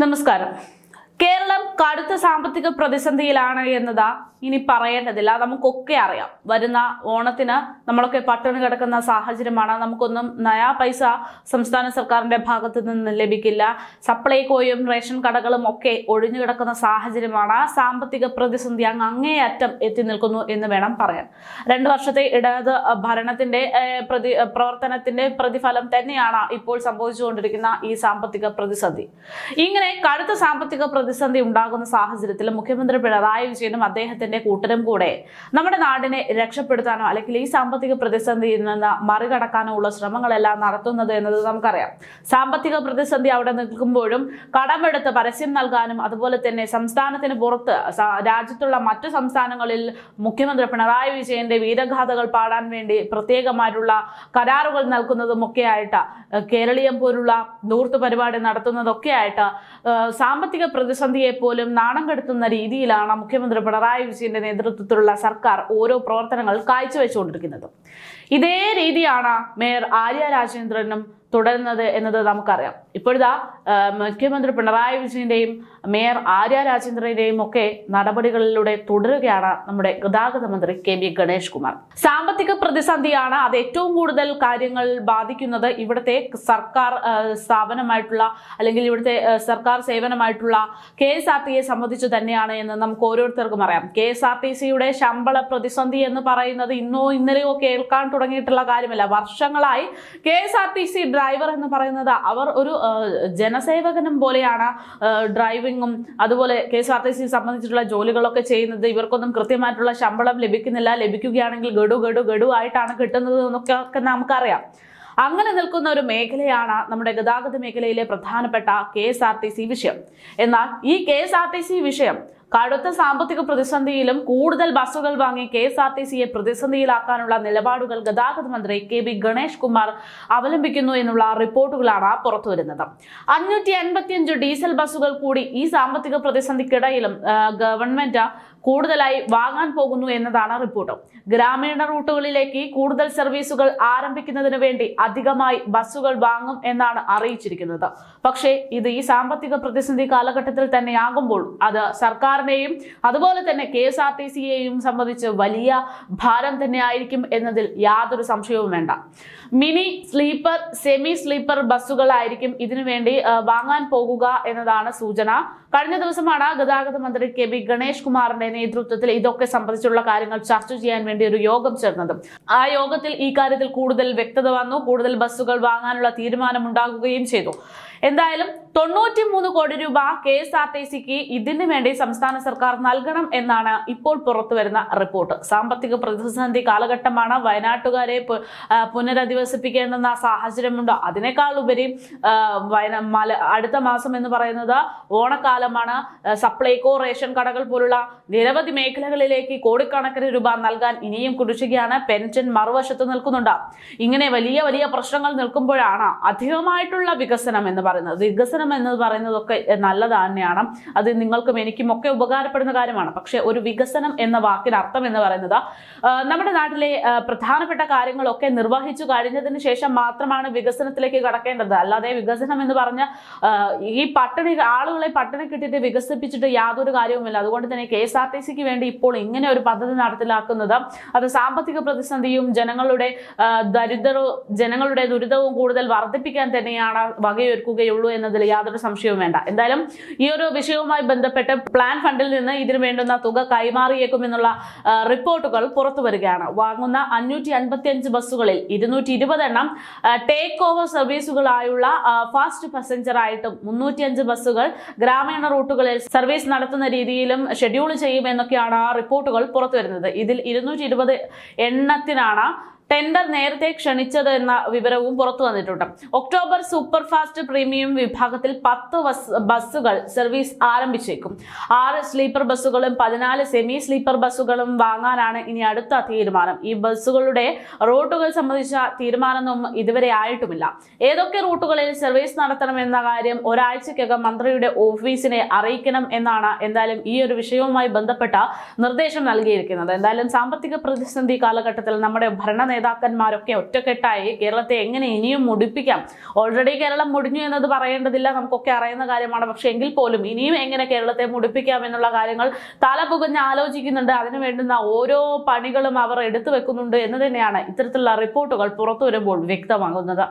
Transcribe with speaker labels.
Speaker 1: നമസ്കാരം. കേരളം കടുത്ത സാമ്പത്തിക പ്രതിസന്ധിയിലാണ് എന്നതാ ഇനി പറയേണ്ടതില്ല. നമുക്കൊക്കെ അറിയാം. വരുന്ന ഓണത്തിന് നമ്മളൊക്കെ പട്ടിണി കിടക്കുന്ന സാഹചര്യമാണ്. നമുക്കൊന്നും നയാ പൈസ സംസ്ഥാന സർക്കാരിന്റെ ഭാഗത്തു നിന്ന് ലഭിക്കില്ല. സപ്ലൈകോയും റേഷൻ കടകളും ഒക്കെ ഒഴിഞ്ഞു കിടക്കുന്ന സാഹചര്യമാണ്. സാമ്പത്തിക പ്രതിസന്ധി അങ്ങ് അങ്ങേയറ്റം എത്തി നിൽക്കുന്നു എന്ന് വേണം പറയാൻ. രണ്ടു വർഷത്തെ ഇടത് ഭരണത്തിന്റെ പ്രതി പ്രവർത്തനത്തിന്റെ പ്രതിഫലം തന്നെയാണ് ഇപ്പോൾ സംഭവിച്ചുകൊണ്ടിരിക്കുന്ന ഈ സാമ്പത്തിക പ്രതിസന്ധി. ഇങ്ങനെ കടുത്ത സാമ്പത്തിക പ്രതിസന്ധി ഉണ്ടാകുന്ന സാഹചര്യത്തിൽ മുഖ്യമന്ത്രി പിണറായി വിജയനും അദ്ദേഹത്തിന്റെ കൂട്ടരും കൂടെ നമ്മുടെ നാടിനെ രക്ഷപ്പെടുത്താനോ അല്ലെങ്കിൽ ഈ സാമ്പത്തിക പ്രതിസന്ധിയിൽ നിന്ന് മറികടക്കാനോ ഉള്ള ശ്രമങ്ങളെല്ലാം നടത്തുന്നത് എന്നത് നമുക്കറിയാം. സാമ്പത്തിക പ്രതിസന്ധി അവിടെ നിൽക്കുമ്പോഴും കടമെടുത്ത് പരസ്യം നൽകാനും അതുപോലെ തന്നെ സംസ്ഥാനത്തിന് പുറത്ത് രാജ്യത്തുള്ള മറ്റു സംസ്ഥാനങ്ങളിൽ മുഖ്യമന്ത്രി പിണറായി വിജയന്റെ വീരഗാഥകൾ പാടാൻ വേണ്ടി പ്രത്യേകമായിട്ടുള്ള കരാറുകൾ നൽകുന്നതും ഒക്കെയായിട്ട് കേരളീയം പോലുള്ള ദൂർത്ത് പരിപാടി നടത്തുന്നതൊക്കെയായിട്ട് സാമ്പത്തിക പ്രതിസന്ധിയെ പോലും നാണം കെടുത്തുന്ന രീതിയിലാണ് മുഖ്യമന്ത്രി പിണറായി വിജയന്റെ നേതൃത്വത്തിലുള്ള സർക്കാർ ഓരോ പ്രവർത്തനങ്ങൾ കാഴ്ചവെച്ചുകൊണ്ടിരിക്കുന്നത്. ഇതേ രീതിയാണ് മേയർ ആര്യ രാജേന്ദ്രനും തുടരുന്നത് എന്നത് നമുക്കറിയാം. ഇപ്പോഴിതാ മുഖ്യമന്ത്രി പിണറായി വിജയന്റെയും മേയർ ആര്യ രാജേന്ദ്രന്റെയും ഒക്കെ നടപടികളിലൂടെ തുടരുകയാണ് നമ്മുടെ ഗതാഗത മന്ത്രി കെ ബി ഗണേഷ് കുമാർ. സാമ്പത്തിക പ്രതിസന്ധിയാണ് അത് ഏറ്റവും കൂടുതൽ കാര്യങ്ങൾ ബാധിക്കുന്നത് ഇവിടുത്തെ സർക്കാർ സ്ഥാപനമായിട്ടുള്ള അല്ലെങ്കിൽ ഇവിടുത്തെ സർക്കാർ സേവനമായിട്ടുള്ള കെ എസ് ആർ ടിയെ സംബന്ധിച്ച് തന്നെയാണ് എന്ന് നമുക്ക് ഓരോരുത്തർക്കും അറിയാം. കെ എസ് ആർ ടി സിയുടെ ശമ്പള പ്രതിസന്ധി എന്ന് പറയുന്നത് ഇന്നോ ഇന്നലെയോ കേൾക്കാൻ തുടങ്ങിയിട്ടുള്ള കാര്യമല്ല. വർഷങ്ങളായി K S R T C driver എന്ന് പറയുന്നത് അവർ ഒരു ജനസേവകനും പോലെയാണ് ഡ്രൈവിങ്ങും അതുപോലെ K S R T C സംബന്ധിച്ചിട്ടുള്ള ജോലികളൊക്കെ ചെയ്യുന്നത്. ഇവർക്കൊന്നും കൃത്യമായിട്ടുള്ള ശമ്പളം ലഭിക്കുന്നില്ല. ലഭിക്കുകയാണെങ്കിൽ ഗഡു ഗഡു ഗഡു ആയിട്ടാണ് കിട്ടുന്നത് എന്നൊക്കെ നമുക്കറിയാം. അങ്ങനെ നിൽക്കുന്ന ഒരു മേഖലയാണ് നമ്മുടെ ഗതാഗത മേഖലയിലെ പ്രധാനപ്പെട്ട K S R T C വിഷയം. എന്നാൽ ഈ K S R T C വിഷയം കടുത്ത സാമ്പത്തിക പ്രതിസന്ധിയിലും കൂടുതൽ ബസ്സുകൾ വാങ്ങി കെ എസ് ആർ ടി സിയെ പ്രതിസന്ധിയിലാക്കാനുള്ള നിലപാടുകൾ ഗതാഗത മന്ത്രി കെ ബി ഗണേഷ് കുമാർ അവലംബിക്കുന്നു എന്നുള്ള റിപ്പോർട്ടുകളാണ് പുറത്തുവരുന്നത് അഞ്ഞൂറ്റി അൻപത്തിയഞ്ച് ഡീസൽ ബസ്സുകൾ കൂടി ഈ സാമ്പത്തിക പ്രതിസന്ധിക്കിടയിലും ഗവൺമെന്റ് കൂടുതലായി വാങ്ങാൻ പോകുന്നു എന്നതാണ് റിപ്പോർട്ട്. ഗ്രാമീണ റൂട്ടുകളിലേക്ക് കൂടുതൽ സർവീസുകൾ ആരംഭിക്കുന്നതിന് വേണ്ടി അധികമായി ബസ്സുകൾ വാങ്ങും എന്നാണ് അറിയിച്ചിരിക്കുന്നത്. പക്ഷേ ഇത് ഈ സാമ്പത്തിക പ്രതിസന്ധി കാലഘട്ടത്തിൽ തന്നെയാകുമ്പോൾ അത് സർക്കാരിനെയും അതുപോലെ തന്നെ കെ എസ് ആർ ടി സിയെയും സംബന്ധിച്ച് വലിയ ഭാരം തന്നെയായിരിക്കും എന്നതിൽ യാതൊരു സംശയവും വേണ്ട. മിനി സ്ലീപ്പർ സെമി സ്ലീപ്പർ ബസ്സുകളായിരിക്കും ഇതിനു വേണ്ടി വാങ്ങാൻ പോകുക എന്നതാണ് സൂചന. കഴിഞ്ഞ ദിവസമാണ് ഗതാഗത മന്ത്രി കെ ബി ഗണേഷ് കുമാറിന്റെ നേതൃത്വത്തിൽ ഇതൊക്കെ സംബന്ധിച്ചുള്ള കാര്യങ്ങൾ ചർച്ച ചെയ്യാൻ വേണ്ടി ഒരു യോഗം ചേർന്നത്. ആ യോഗത്തിൽ ഈ കാര്യത്തിൽ കൂടുതൽ വ്യക്തത വന്നു. കൂടുതൽ ബസ്സുകൾ വാങ്ങാനുള്ള തീരുമാനമുണ്ടാകുകയും ചെയ്തു. എന്തായാലും തൊണ്ണൂറ്റി മൂന്ന് കോടി രൂപ കെ എസ് ആർ ടി സിക്ക് ഇതിനു വേണ്ടി സംസ്ഥാന സർക്കാർ നൽകണം എന്നാണ് ഇപ്പോൾ പുറത്തുവരുന്ന റിപ്പോർട്ട്. സാമ്പത്തിക പ്രതിസന്ധി കാലഘട്ടമാണ്. വയനാട്ടുകാരെ പുനരധിവസിപ്പിക്കേണ്ടെന്ന സാഹചര്യമുണ്ട്. അതിനേക്കാൾ ഉപരി അടുത്ത മാസം എന്ന് പറയുന്നത് ഓണക്കാലമാണ്. സപ്ലൈകോ റേഷൻ കടകൾ പോലുള്ള നിരവധി മേഖലകളിലേക്ക് കോടിക്കണക്കിന് രൂപ നൽകാൻ ഇനിയും കുടിശ്ശികയാണ് പെൻഷൻ മറുവശത്ത് നിൽക്കുന്നുണ്ട്. ഇങ്ങനെ വലിയ വലിയ പ്രശ്നങ്ങൾ നിൽക്കുമ്പോഴാണ് അധികമായിട്ടുള്ള വികസനം എന്ന് പറയുന്നത്. വികസനം എന്ന് പറയുന്നതൊക്കെ നല്ലത് തന്നെയാണ്. അത് നിങ്ങൾക്കും എനിക്കും ഒക്കെ ഉപകാരപ്പെടുന്ന കാര്യമാണ്. പക്ഷെ ഒരു വികസനം എന്ന വാക്കിന് അർത്ഥം എന്ന് പറയുന്നത് നമ്മുടെ നാട്ടിലെ പ്രധാനപ്പെട്ട കാര്യങ്ങളൊക്കെ നിർവഹിച്ചു കഴിഞ്ഞതിന് ശേഷം മാത്രമാണ് വികസനത്തിലേക്ക് കടക്കേണ്ടത്. അല്ലാതെ വികസനം എന്ന് പറഞ്ഞ ഈ പട്ടിണി ആളുകളെ പട്ടിണി കിട്ടിയിട്ട് വികസിപ്പിച്ചിട്ട് യാതൊരു കാര്യവുമില്ല. അതുകൊണ്ട് തന്നെ കെ എസ് ആർ ടി സിക്ക് വേണ്ടി ഇപ്പോൾ ഇങ്ങനെ ഒരു പദ്ധതി നടപ്പിലാക്കുന്നത് അത് സാമ്പത്തിക പ്രതിസന്ധിയും ജനങ്ങളുടെ ദരിദ്രവും ജനങ്ങളുടെ ദുരിതവും കൂടുതൽ വർദ്ധിപ്പിക്കാൻ തന്നെയാണ് വകയൊരുക്കുകയുള്ളൂ എന്നതിൽ യാതൊരു സംശയവും വേണ്ട. എന്തായാലും ഈ ഒരു വിഷയവുമായി ബന്ധപ്പെട്ട് പ്ലാൻ ഫണ്ടിൽ നിന്ന് ഇതിനു വേണ്ടുന്ന തുക കൈമാറിയേക്കുമെന്നുള്ള റിപ്പോർട്ടുകൾ പുറത്തു വരികയാണ്. വാങ്ങുന്ന അഞ്ഞൂറ്റി അൻപത്തി അഞ്ച് ബസ്സുകളിൽ ഇരുന്നൂറ്റി ഇരുപത് എണ്ണം ടേക്ക് ഓവർ സർവീസുകളായുള്ള ഫാസ്റ്റ് പാസഞ്ചർ ആയിട്ടും മുന്നൂറ്റി അഞ്ച് ബസ്സുകൾ ഗ്രാമീണ റൂട്ടുകളിൽ സർവീസ് നടത്തുന്ന രീതിയിലും ഷെഡ്യൂൾ ചെയ്യുമെന്നൊക്കെയാണ് ആ റിപ്പോർട്ടുകൾ പുറത്തു വരുന്നത്. ഇതിൽ ഇരുന്നൂറ്റി എണ്ണത്തിനാണ് ടെൻഡർ നേരത്തെ ക്ഷണിച്ചത് എന്ന വിവരവും പുറത്തു വന്നിട്ടുണ്ട്. ഒക്ടോബർ സൂപ്പർ ഫാസ്റ്റ് പ്രീമിയം വിഭാഗത്തിൽ പത്ത് ബസ് ബസ്സുകൾ സർവീസ് ആരംഭിച്ചേക്കും. ആറ് സ്ലീപ്പർ ബസ്സുകളും പതിനാല് സെമി സ്ലീപ്പർ ബസ്സുകളും വാങ്ങാനാണ് ഇനി അടുത്ത തീരുമാനം. ഈ ബസ്സുകളുടെ റൂട്ടുകൾ സംബന്ധിച്ച തീരുമാനമൊന്നും ഇതുവരെ ആയിട്ടുമില്ല. ഏതൊക്കെ റൂട്ടുകളിൽ സർവീസ് നടത്തണമെന്ന കാര്യം ഒരാഴ്ചക്കകം മന്ത്രിയുടെ ഓഫീസിനെ അറിയിക്കണം എന്നാണ് എന്തായാലും ഈ ഒരു വിഷയവുമായി ബന്ധപ്പെട്ട നിർദ്ദേശം നൽകിയിരിക്കുന്നത്. എന്തായാലും സാമ്പത്തിക പ്രതിസന്ധി കാലഘട്ടത്തിൽ നമ്മുടെ ഭരണ നേതാക്കന്മാരൊക്കെ ഒറ്റക്കെട്ടായി കേരളത്തെ എങ്ങനെ ഇനിയും മുടിപ്പിക്കാം? ഓൾറെഡി കേരളം മുടിഞ്ഞു എന്നത് പറയേണ്ടതില്ല നമുക്കൊക്കെ അറിയുന്ന കാര്യമാണ്. പക്ഷെ എങ്കിൽ പോലും ഇനിയും എങ്ങനെ കേരളത്തെ മുടിപ്പിക്കാം എന്നുള്ള കാര്യങ്ങൾ തല പുകഞ്ഞ് ആലോചിക്കുന്നുണ്ട്. അതിനു വേണ്ടുന്ന ഓരോ പണികളും അവർ എടുത്തു വെക്കുന്നുണ്ട് എന്ന് തന്നെയാണ് ഇത്തരത്തിലുള്ള റിപ്പോർട്ടുകൾ പുറത്തു വരുമ്പോൾ വ്യക്തമാകുന്നത്.